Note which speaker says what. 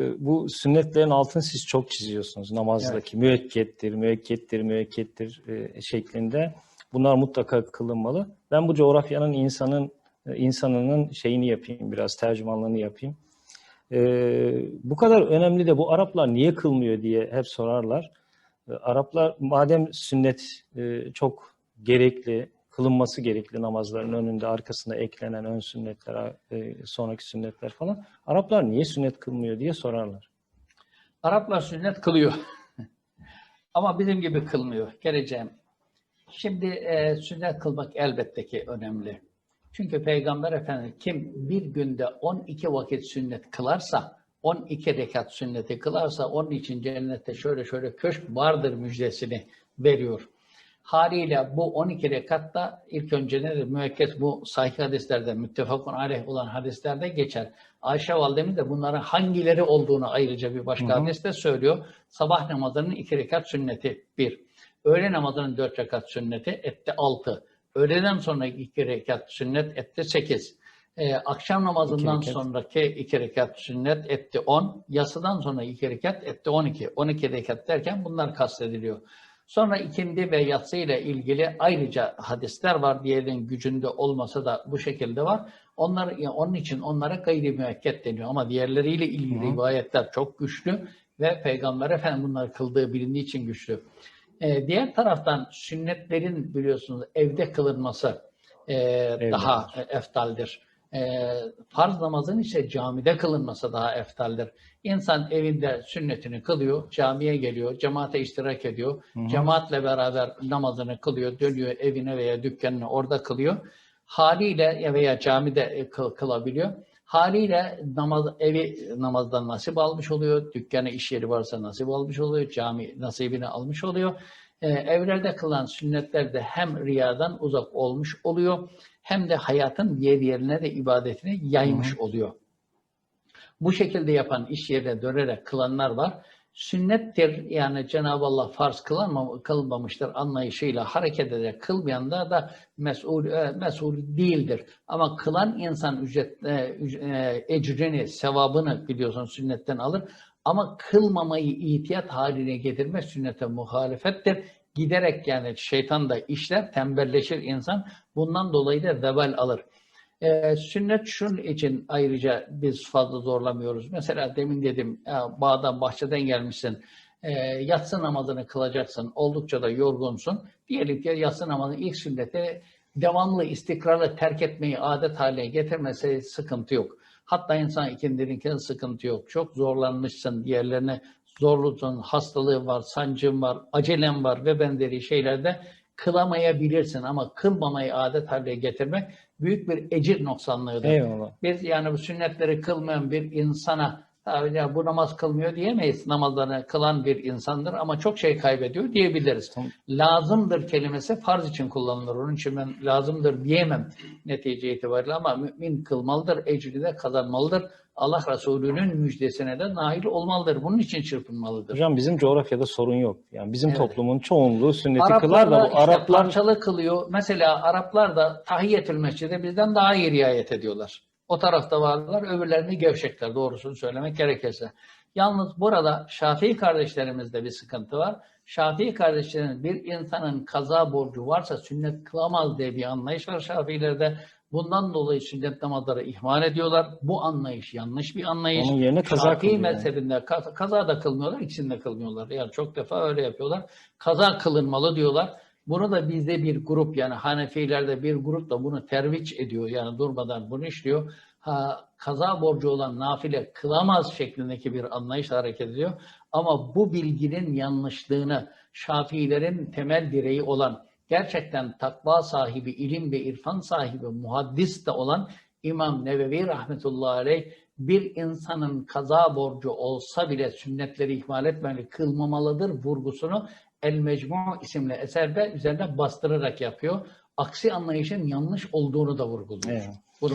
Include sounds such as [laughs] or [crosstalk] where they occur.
Speaker 1: e, bu sünnetlerin altını siz çok çiziyorsunuz namazdaki. Müekkettir, müekkettir, müekkettir e, şeklinde. Bunlar mutlaka kılınmalı. Ben bu coğrafyanın insanın e, insanının şeyini yapayım, biraz tercümanlığını yapayım. E, bu kadar önemli de bu Araplar niye kılmıyor diye hep sorarlar. E, Araplar madem sünnet e, çok gerekli, kılınması gerekli namazların önünde, arkasında eklenen ön sünnetler, e, sonraki sünnetler falan. Araplar niye sünnet kılmıyor diye sorarlar.
Speaker 2: Araplar sünnet kılıyor. [laughs] Ama bizim gibi kılmıyor. Geleceğim. Şimdi e, sünnet kılmak elbette ki önemli. Çünkü Peygamber Efendimiz kim bir günde 12 vakit sünnet kılarsa, 12 rekat sünneti kılarsa onun için cennette şöyle şöyle köşk vardır müjdesini veriyor. Haliyle bu 12 rekatta ilk önce ne müekkes bu sahih hadislerde müttefakun aleyh olan hadislerde geçer. Ayşe validemiz de bunların hangileri olduğunu ayrıca bir başka
Speaker 1: Hı hı.
Speaker 2: hadiste söylüyor. Sabah namazının 2 rekat sünneti 1. Öğle namazının 4 rekat sünneti etti 6. Öğleden sonraki 2 rekat sünnet etti 8. Ee, akşam namazından
Speaker 1: İki
Speaker 2: sonraki 2 rekat sünnet etti 10. Yasıdan sonra 2 rekat etti 12. 12 rekat derken bunlar kastediliyor. Sonra ikindi ve yatsı ile ilgili ayrıca hadisler var. Diğerinin gücünde olmasa da bu şekilde var. Onlar, yani onun için onlara gayri müekket deniyor. Ama diğerleriyle ilgili
Speaker 1: Hı
Speaker 2: rivayetler çok güçlü ve Peygamber Efendimiz bunları kıldığı bilindiği için güçlü. Ee, diğer taraftan sünnetlerin biliyorsunuz evde kılınması e, daha eftaldir. E, farz namazın ise camide kılınması daha eftaldir. İnsan evinde sünnetini kılıyor, camiye geliyor, cemaate iştirak ediyor.
Speaker 1: Hı hı.
Speaker 2: Cemaatle beraber namazını kılıyor, dönüyor evine veya dükkanına orada kılıyor. Haliyle veya camide e, kıl- kılabiliyor. Haliyle namaz, evi namazdan nasip almış oluyor. Dükkanı, iş yeri varsa nasip almış oluyor. Cami nasibini almış oluyor. Ee, evlerde kılan sünnetler de hem riyadan uzak olmuş oluyor hem de hayatın diğer yerine de ibadetini yaymış oluyor. Bu şekilde yapan iş yerine dönerek kılanlar var. Sünnettir yani Cenab-ı Allah farz kılanma, kılmamıştır anlayışıyla hareket ederek kılmayanlar da mesul, e, mesul değildir. Ama kılan insan ücret, e, e, ecrini, sevabını biliyorsun sünnetten alır. Ama kılmamayı ihtiyat haline getirme sünnete muhalefettir. Giderek yani şeytan da işler, tembelleşir insan. Bundan dolayı da vebal alır. Ee, sünnet şunun için ayrıca biz fazla zorlamıyoruz. Mesela demin dedim ya, bağdan bahçeden gelmişsin. E, yatsı namazını kılacaksın. Oldukça da yorgunsun. Diyelim ki yatsı namazının ilk sünneti devamlı, istikrarlı terk etmeyi adet haline getirmese sıkıntı yok. Hatta insan ikindirinkinde sıkıntı yok. Çok zorlanmışsın, diğerlerine zorlusun, hastalığı var, sancın var, acelen var ve benzeri şeylerde kılamayabilirsin ama kılmamayı adet haline getirmek büyük bir ecir noksanlığıdır.
Speaker 1: Eyvallah.
Speaker 2: Biz yani bu sünnetleri kılmayan bir insana "Ya bu namaz kılmıyor diyemeyiz. Namazlarını kılan bir insandır ama çok şey kaybediyor diyebiliriz.
Speaker 1: Tamam.
Speaker 2: Lazımdır kelimesi farz için kullanılır. Onun için ben lazımdır diyemem netice itibariyle ama mümin kılmalıdır, ecri de kazanmalıdır. Allah Resulü'nün müjdesine de nail olmalıdır. Bunun için çırpınmalıdır.
Speaker 1: Hocam bizim coğrafyada sorun yok. Yani bizim
Speaker 2: Evet.
Speaker 1: toplumun çoğunluğu sünneti
Speaker 2: Araplar
Speaker 1: kılar da
Speaker 2: da
Speaker 1: bu
Speaker 2: işte
Speaker 1: Araplar
Speaker 2: parçalı kılıyor. Mesela Araplar da tahiyyetül mescide bizden daha iyi riayet ediyorlar. O tarafta varlar, öbürlerini gevşekler doğrusunu söylemek gerekirse. Yalnız burada Şafii kardeşlerimizde bir sıkıntı var. Şafii kardeşlerimiz bir insanın kaza borcu varsa sünnet kılamaz diye bir anlayış var Şafiilerde. Bundan dolayı sünnet namazları ihmal ediyorlar. Bu anlayış yanlış bir anlayış.
Speaker 1: onun yerine kaza
Speaker 2: Şafii
Speaker 1: yani.
Speaker 2: mezhebinde kaza, kaza da kılmıyorlar, ikisini de kılmıyorlar. Yani çok defa öyle yapıyorlar. Kaza kılınmalı diyorlar. Bunu da bizde bir grup yani Hanefilerde bir grup da bunu terviç ediyor. Yani durmadan bunu işliyor. Ha, kaza borcu olan nafile kılamaz şeklindeki bir anlayışla hareket ediyor. Ama bu bilginin yanlışlığını Şafiilerin temel direği olan gerçekten takva sahibi, ilim ve irfan sahibi, muhaddis de olan İmam Nevevi rahmetullahi aleyh bir insanın kaza borcu olsa bile sünnetleri ihmal etmeli, kılmamalıdır vurgusunu El Mecmu isimli eserde üzerine bastırarak yapıyor. Aksi anlayışın yanlış olduğunu da vurguluyor.
Speaker 1: Eyvallah.